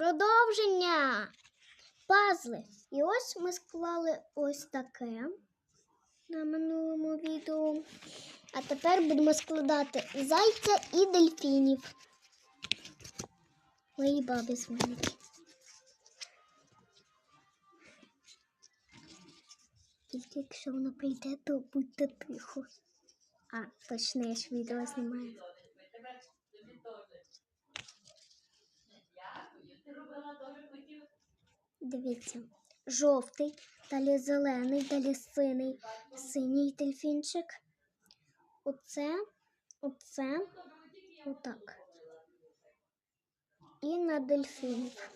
Продовження. Пазли. І ось ми склали ось таке на минулому відео. А тепер будемо складати зайця і дельфінів. Мої бабі дзвонять. Тільки якщо вона прийде, то будьте тихо. А, точно, я відео знімаю. Дивіться, жовтий, далі зелений, далі синий, синій дельфінчик. Оце, оце, отак. І на дельфінів.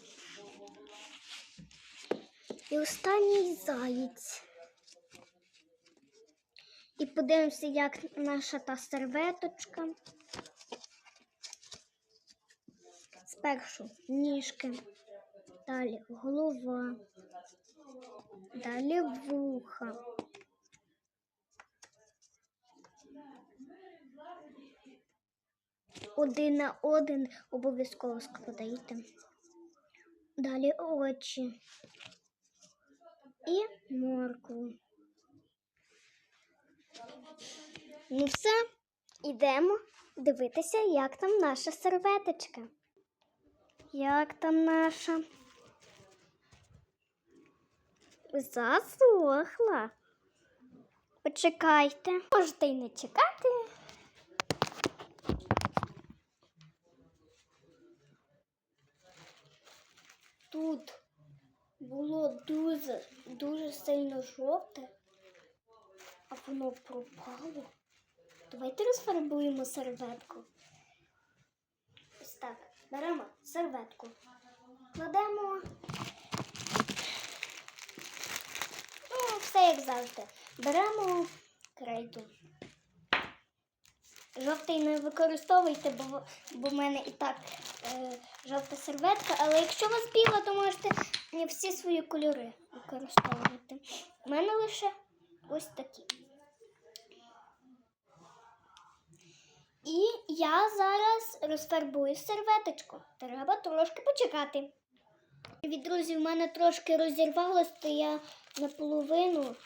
І останній заєць. І подивимося, як наша та серветочка. Спершу ніжки, далі голова, далі вуха. Один на один обов'язково складайте. Далі очі і моркву. Ну все, ідемо дивитися, як там наша серветочка. Як там наша? Засохла. Почекайте. Можете й не чекати. Тут було дуже, дуже сильно жовте, а воно пропало. Давайте розфарбуємо серветку. Ось так. Беремо серветку. Кладемо. Ну, все як завжди. Беремо крейду. Жовтий не використовуйте, бо, бо в мене і так е, жовта серветка, але якщо у вас біла, то можете всі свої кольори використовувати. У мене лише ось такі. І я зараз розфарбую серветочку. Треба трошки почекати. Від друзів, в мене трошки розірвалось, то я наполовину.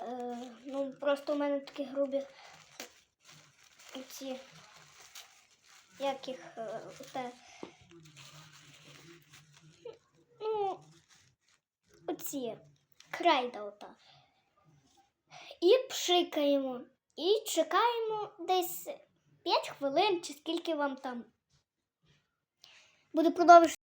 Е, ну, просто у мене такі грубі ці, як їх, е, оте, ну, оці, крейда ота. І пшикаємо. І чекаємо десь 5 хвилин, чи скільки вам там. Буде продовжувати.